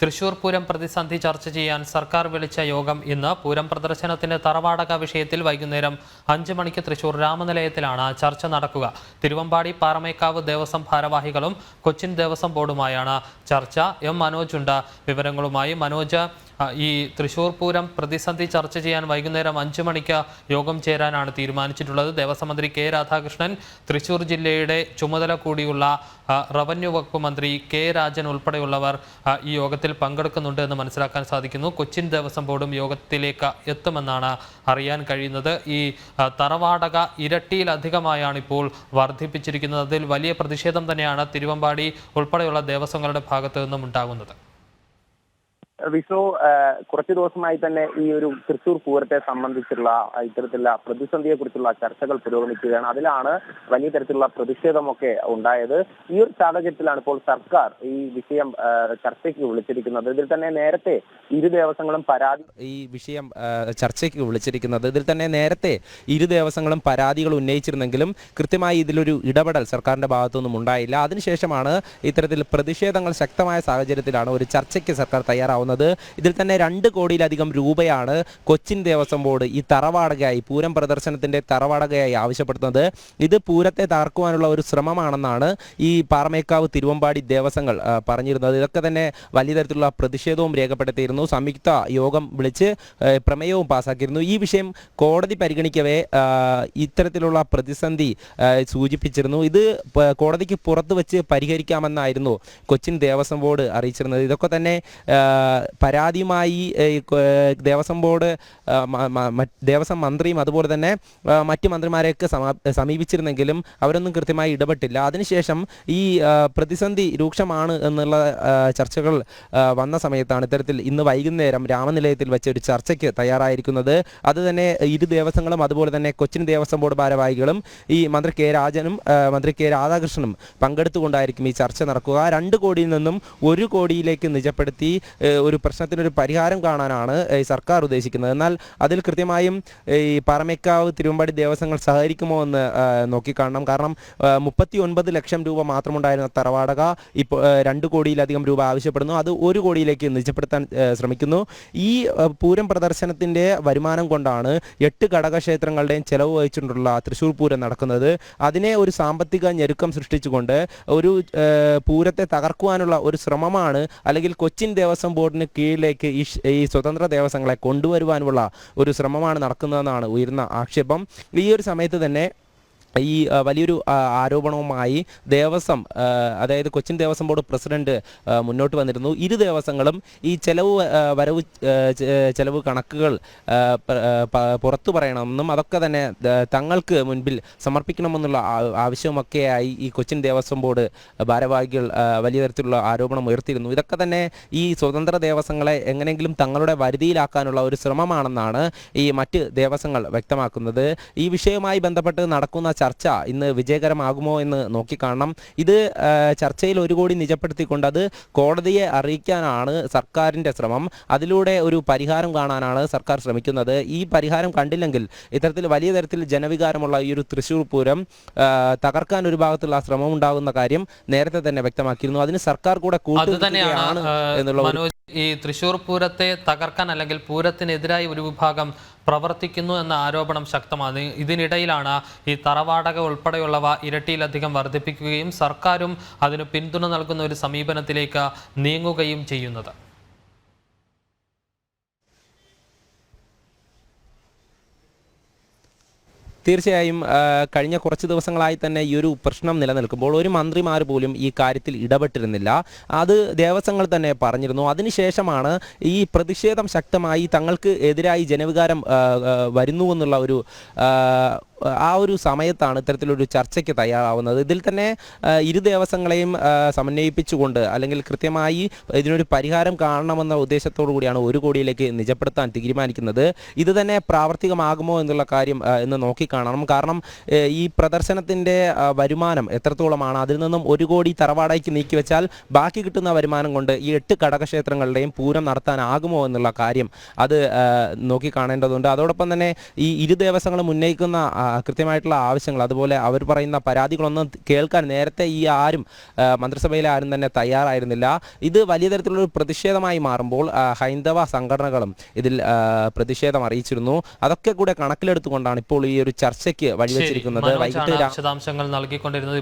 തൃശൂർ പൂരം പ്രതിസന്ധി ചർച്ച ചെയ്യാൻ സർക്കാർ വിളിച്ച യോഗം ഇന്ന് പൂരം പ്രദർശനത്തിന്റെ തറവാടക വിഷയത്തിൽ വൈകുന്നേരം അഞ്ചു മണിക്ക് തൃശൂർ രാമനിലയത്തിലാണ് ചർച്ച നടക്കുക. തിരുവമ്പാടി പാറമേക്കാവ് ദേവസ്വം ഭാരവാഹികളും കൊച്ചിൻ ദേവസ്വം ബോർഡുമായാണ് ചർച്ച. എം മനോജ് ഉണ്ട്. വിവരങ്ങളുമായി മനോജ് ഈ തൃശൂർ പൂരം പ്രതിസന്ധി ചർച്ച ചെയ്യാൻ വൈകുന്നേരം അഞ്ചു മണിക്ക് യോഗം ചേരാനാണ് തീരുമാനിച്ചിട്ടുള്ളത്. ദേവസ്വം മന്ത്രി കെ രാധാകൃഷ്ണൻ തൃശൂർ ജില്ലയുടെ ചുമതല കൂടിയുള്ള റവന്യൂ വകുപ്പ് മന്ത്രി കെ രാജൻ ഉൾപ്പെടെയുള്ളവർ ഈ യോഗത്തിൽ പങ്കെടുക്കുന്നുണ്ട് എന്ന് മനസ്സിലാക്കാൻ സാധിക്കുന്നു. കൊച്ചിൻ ദേവസ്വം ബോർഡും യോഗത്തിലേക്ക് എത്തുമെന്നാണ് അറിയാൻ കഴിയുന്നത്. ഈ തറവാടക ഇരട്ടിയിലധികമായാണ് ഇപ്പോൾ വർദ്ധിപ്പിച്ചിരിക്കുന്നത്. അതിൽ വലിയ പ്രതിഷേധം തന്നെയാണ് തിരുവമ്പാടി ഉൾപ്പെടെയുള്ള ദേവസ്വങ്ങളുടെ ഭാഗത്തു നിന്നും ഉണ്ടാകുന്നത്. വിഷ്ണു കുറച്ചു ദിവസമായി തന്നെ ഈ ഒരു തൃശൂർ പൂരത്തെ സംബന്ധിച്ചുള്ള ഇത്തരത്തിലുള്ള പ്രതിസന്ധിയെ കുറിച്ചുള്ള ചർച്ചകൾ പുരോഗമിക്കുകയാണ്. അതിലാണ് വലിയ തരത്തിലുള്ള പ്രതിഷേധമൊക്കെ ഉണ്ടായത്. ഈ ഒരു സാഹചര്യത്തിലാണ് ഇപ്പോൾ സർക്കാർ ഈ വിഷയം ചർച്ചയ്ക്ക് വിളിച്ചിരിക്കുന്നത്. ഇതിൽ തന്നെ നേരത്തെ ഇരു ദേവസ്വങ്ങളും പരാതി ഈ വിഷയം ചർച്ചയ്ക്ക് വിളിച്ചിരിക്കുന്നത്. ഇതിൽ തന്നെ നേരത്തെ ഇരു ദേവസ്വങ്ങളും പരാതികൾ ഉന്നയിച്ചിരുന്നെങ്കിലും കൃത്യമായി ഇതിലൊരു ഇടപെടൽ സർക്കാരിന്റെ ഭാഗത്തുനിന്നും ഉണ്ടായില്ല. അതിനുശേഷമാണ് ഇത്തരത്തിൽ പ്രതിഷേധങ്ങൾ ശക്തമായ സാഹചര്യത്തിലാണ് ഒരു ചർച്ചയ്ക്ക് സർക്കാർ തയ്യാറാവുന്നത്. ഇതിൽ തന്നെ രണ്ട് കോടിയിലധികം രൂപയാണ് കൊച്ചിൻ ദേവസ്വം ബോർഡ് ഈ തറവാടകയായി പൂരം പ്രദർശനത്തിന്റെ തറവാടകയായി ആവശ്യപ്പെടുന്നത് ഇത് പൂരത്തെ തകർക്കുവാനുള്ള ഒരു ശ്രമമാണെന്നാണ് ഈ പാറമേക്കാവ് തിരുവമ്പാടി ദേവസ്വങ്ങൾ പറഞ്ഞിരുന്നത്. ഇതൊക്കെ തന്നെ വലിയ തരത്തിലുള്ള പ്രതിഷേധവും രേഖപ്പെടുത്തിയിരുന്നു. സംയുക്ത യോഗം വിളിച്ച് പ്രമേയവും പാസാക്കിയിരുന്നു. ഈ വിഷയം കോടതി പരിഗണിക്കവേ ഇത്തരത്തിലുള്ള പ്രതിസന്ധി സൂചിപ്പിച്ചിരുന്നു. ഇത് കോടതിക്ക് പുറത്ത് വെച്ച് പരിഹരിക്കാമെന്നായിരുന്നു കൊച്ചിൻ ദേവസ്വം ബോർഡ് അറിയിച്ചിരുന്നത്. ഇതൊക്കെ തന്നെ പരാതിയുമായി ദേവസ്വം ബോർഡ് ദേവസ്വം മന്ത്രിയും അതുപോലെ തന്നെ മറ്റു മന്ത്രിമാരെയൊക്കെ സമ- സമീപിച്ചിരുന്നെങ്കിലും അവരൊന്നും കൃത്യമായി ഇടപെട്ടില്ല. അതിനുശേഷം ഈ പ്രതിസന്ധി രൂക്ഷമാണ് എന്നുള്ള ചർച്ചകൾ വന്ന സമയത്താണ് ഇത്തരത്തിൽ ഇന്ന് വൈകുന്നേരം രാമനിലയത്തിൽ വെച്ച് ഒരു ചർച്ചയ്ക്ക് തയ്യാറായിരിക്കുന്നത്. അത് തന്നെ ഇരു ദേവസ്വങ്ങളും അതുപോലെ തന്നെ കൊച്ചിൻ ദേവസ്വം ബോർഡ് ഭാരവാഹികളും ഈ മന്ത്രി കെ രാജനും മന്ത്രി കെ രാധാകൃഷ്ണനും പങ്കെടുത്തുകൊണ്ടായിരിക്കും ഈ ചർച്ച നടക്കുക. രണ്ട് കോടിയിൽ നിന്നും ഒരു കോടിയിലേക്ക് നിജപ്പെടുത്തി ഒരു പ്രശ്നത്തിനൊരു പരിഹാരം കാണാനാണ് സർക്കാർ ഉദ്ദേശിക്കുന്നത്. എന്നാൽ അതിൽ കൃത്യമായും ഈ പാറമേക്കാവ് തിരുവമ്പാടി ദേവസ്വങ്ങൾ സഹകരിക്കുമോ എന്ന് നോക്കിക്കാണണം കാരണം മുപ്പത്തി ഒൻപത് ലക്ഷം രൂപ മാത്രമുണ്ടായിരുന്ന തറവാടക ഇപ്പോൾ രണ്ട് കോടിയിലധികം രൂപ ആവശ്യപ്പെടുന്നു. അത് ഒരു കോടിയിലേക്ക് നിജപ്പെടുത്താൻ ശ്രമിക്കുന്നു. ഈ പൂരം പ്രദർശനത്തിന്റെ വരുമാനം കൊണ്ടാണ് എട്ട് ഘടകക്ഷേത്രങ്ങളുടെയും ചെലവ് വഹിച്ചിട്ടുള്ള തൃശ്ശൂർ പൂരം നടക്കുന്നത്. അതിനെ ഒരു സാമ്പത്തിക ഞെരുക്കം സൃഷ്ടിച്ചുകൊണ്ട് ഒരു പൂരത്തെ തകർക്കുവാനുള്ള ഒരു ശ്രമമാണ് അല്ലെങ്കിൽ കൊച്ചിൻ ദേവസ്വം ബോർഡിന് കീഴിലേക്ക് ഈ സ്വതന്ത്ര ദേവസ്വങ്ങളെ കൊണ്ടുവരുവാനുള്ള ഒരു ശ്രമമാണ് നടക്കുന്നതെന്നാണ് ഉയർന്ന ആക്ഷേപം. ഈ ഒരു സമയത്ത് തന്നെ ഈ വലിയൊരു ആരോപണവുമായി ദേവസ്വം അതായത് കൊച്ചിൻ ദേവസ്വം ബോർഡ് പ്രസിഡന്റ് മുന്നോട്ട് വന്നിരുന്നു. ഇരു ദേവസ്വങ്ങളും ഈ ചെലവ് വരവ് ചെലവ് കണക്കുകൾ പുറത്തു പറയണമെന്നും അതൊക്കെ തന്നെ തങ്ങൾക്ക് മുൻപിൽ സമർപ്പിക്കണമെന്നുള്ള ആവശ്യമൊക്കെയായി ഈ കൊച്ചിൻ ദേവസ്വം ബോർഡ് ഭാരവാഹികൾ വലിയ തരത്തിലുള്ള ആരോപണം ഉയർത്തിയിരുന്നു. ഇതൊക്കെ തന്നെ ഈ സ്വതന്ത്ര ദേവസ്വങ്ങളെ എങ്ങനെയെങ്കിലും തങ്ങളുടെ വരുതിയിലാക്കാനുള്ള ഒരു ശ്രമമാണെന്നാണ് ഈ മറ്റ് ദേവസ്വങ്ങൾ വ്യക്തമാക്കുന്നത്. ഈ വിഷയവുമായി ബന്ധപ്പെട്ട് നടക്കുന്ന ചർച്ച ഇന്ന് വിജയകരമാകുമോ എന്ന് നോക്കിക്കാണണം ഇത് ചർച്ചയിൽ ഒരു കോടി നിജപ്പെടുത്തിക്കൊണ്ട് അത് കോടതിയെ അറിയിക്കാനാണ് സർക്കാരിന്റെ ശ്രമം. അതിലൂടെ ഒരു പരിഹാരം കാണാനാണ് സർക്കാർ ശ്രമിക്കുന്നത്. ഈ പരിഹാരം കണ്ടില്ലെങ്കിൽ ഇത്തരത്തിൽ വലിയ തരത്തിൽ ജനവികാരമുള്ള ഈ ഒരു തൃശ്ശൂർ പൂരം തകർക്കാൻ ഒരു ഭാഗത്തുള്ള ശ്രമം ഉണ്ടാകുന്ന കാര്യം നേരത്തെ തന്നെ വ്യക്തമാക്കിയിരുന്നു. അതിന് സർക്കാർ കൂടെ കൂട്ടുകയാണ് എന്നുള്ള ഈ തൃശൂർ പൂരത്തെ തകർക്കാൻ അല്ലെങ്കിൽ പൂരത്തിനെതിരായി ഒരു വിഭാഗം പ്രവർത്തിക്കുന്നു എന്ന ആരോപണം ശക്തമാണ്. ഇതിനിടയിലാണ് ഈ തറവാടക ഉൾപ്പെടെയുള്ളവ ഇരട്ടിയിലധികം വർദ്ധിപ്പിക്കുകയും സർക്കാരും അതിന് പിന്തുണ നൽകുന്ന ഒരു സമീപനത്തിലേക്ക് നീങ്ങുകയും ചെയ്യുന്നത്. തീർച്ചയായും കഴിഞ്ഞ കുറച്ച് ദിവസങ്ങളായി തന്നെ ഈ ഒരു പ്രശ്നം നിലനിൽക്കുമ്പോൾ ഒരു മന്ത്രിമാർ പോലും ഈ കാര്യത്തിൽ ഇടപെട്ടിരുന്നില്ല. അത് ദേവസ്വങ്ങൾ തന്നെ പറഞ്ഞിരുന്നു. അതിനുശേഷമാണ് ഈ പ്രതിഷേധം ശക്തമായി തങ്ങൾക്ക് എതിരായി ജനവികാരം ആ, ആ, വരുന്നു എന്നുള്ള ഒരു ആ, ഒരു സമയത്താണ് ഇത്തരത്തിലൊരു ചർച്ചയ്ക്ക് തയ്യാറാവുന്നത്. ഇതിൽ തന്നെ ഇരു ദേവസ്വങ്ങളെയും സമന്വയിപ്പിച്ചുകൊണ്ട് അല്ലെങ്കിൽ കൃത്യമായി ഇതിനൊരു പരിഹാരം കാണണമെന്ന ഉദ്ദേശത്തോടു കൂടിയാണ് ഒരു കോടിയിലേക്ക് നിജപ്പെടുത്താൻ തീരുമാനിക്കുന്നത്. ഇത് തന്നെ പ്രാവർത്തികമാകുമോ എന്നുള്ള കാര്യം എന്ന് നോക്കിക്കാണണം. കാരണം ഈ പ്രദർശനത്തിന്റെ വരുമാനം എത്രത്തോളമാണ്? അതിൽ നിന്നും ഒരു കോടി തറവാടേക്ക് നീക്കിവെച്ചാൽ ബാക്കി കിട്ടുന്ന വരുമാനം കൊണ്ട് ഈ എട്ട് ഘടകക്ഷേത്രങ്ങളുടെയും പൂരം നടത്താനാകുമോ എന്നുള്ള കാര്യം അത് നോക്കിക്കാണേണ്ടതുണ്ട്. അതോടൊപ്പം തന്നെ ഈ ഇരു ദേവസ്വങ്ങളും ഉന്നയിക്കുന്ന കൃത്യമായിട്ടുള്ള ആവശ്യങ്ങൾ അതുപോലെ അവർ പറയുന്ന പരാതികളൊന്നും കേൾക്കാൻ നേരത്തെ ഈ ആരും ആ, മന്ത്രിസഭയിലെ ആരും തന്നെ തയ്യാറായിരുന്നില്ല. ഇത് വലിയ തരത്തിലുള്ള പ്രതിഷേധമായി മാറുമ്പോൾ ഹൈന്ദവ സംഘടനകളും ഇതിൽ പ്രതിഷേധം അറിയിച്ചിരുന്നു. അതൊക്കെ കൂടെ കണക്കിലെടുത്തുകൊണ്ടാണ് ഇപ്പോൾ ഈ ഒരു ചർച്ചയ്ക്ക് വഴിവെച്ചിരിക്കുന്നത്. വൈകിട്ട് വിശദാംശങ്ങൾ നൽകിക്കൊണ്ടിരുന്നത്.